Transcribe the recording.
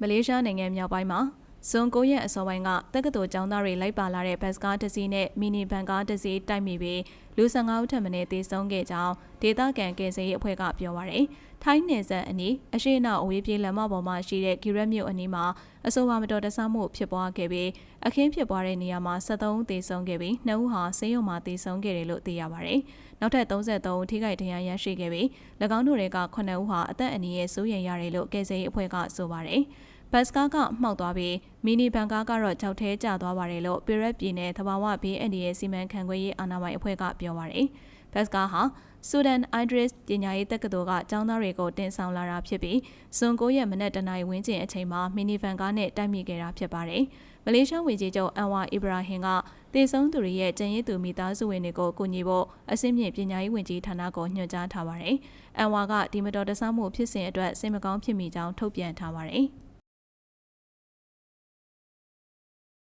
မလေးရှားနိုင်ငံမြောက်ပိုင်းမှာ ဇွန်9ရက်အစောပိုင်းကတက္ကသိုလ်ကျောင်းသားတွေလိုက်ပါလာတဲ့ဘတ်စကားတစ်စီးနဲ့မီနီဘန်ကားတစ်စီးတိုက်မိပြီးလူ15ဦးထပ်မံသေဆုံးခဲ့ကြောင်းဒေသခံကယ်ဆယ်ရေးအဖွဲ့ကပြောပါရယ်ထိုင်းနယ်စပ်အနီးအရှိအနောက်အဝေးပြေးလမ်းမပေါ်မှာရှိတဲ့ဂီရက်မြို့အနီးမှာအဆိုပါမတော်တဆမှုဖြစ်ပွားခဲ့ပြီးအခင်းဖြစ်ပွားတဲ့နေရာမှာ73ဦးသေဆုံးခဲ့ပြီး2ဦးဟာဆေးရုံမှာသေဆုံးခဲ့တယ်လို့သိရပါရယ်နောက်ထပ်33ဦးထိခိုက်ဒဏ်ရာရရှိခဲ့ပြီး၎င်းတို့တွေက9ဦးဟာအသက်အန္တရာယ်စိုးရိမ်ရတယ်လို့ကယ်ဆယ်ရေးအဖွဲ့ကဆိုပါရယ် ဘတ်စကားကမှောက်သွားပြီးမီနီဘန်ကားကတော့ကြောက်ထဲကျသွားပါတယ်လို့ပီရက်ပြည်နယ်သဘာဝဘေးအန္တရာယ်စီမံခန့်ခွဲရေးအာဏာပိုင်အဖွဲ့ကပြောပါရယ်ဘတ်စကားဟာဆူဒန်အိုင်ဒရစ်ပညာရေးတက္ကသိုလ်ကကျောင်းသားတွေကိုတင်ဆောင်လာတာဖြစ်ပြီးဇွန်9ရက်မနက်တနာရီဝန်းကျင်အချိန်မှာမီနီဗန်ကားနဲ့တိုက်မိခဲ့တာဖြစ်ပါတယ်။မလေးရှားဝန်ကြီးချုပ်အန်ဝါအီဘရာဟင်ကတေဆုံးသူတွေရဲ့ကျန်ရစ်သူမိသားစုဝင်တွေကိုကူညီဖို့အစင်းမြင့်ပညာရေးဝန်ကြီးဌာနကိုညွှန်ကြားထားပါတယ်။အန်ဝါကဒီမတော်တဆမှုဖြစ်စဉ်အတွက်စိတ်မကောင်းဖြစ်မိကြောင်းထုတ်ပြန်ထားပါတယ်။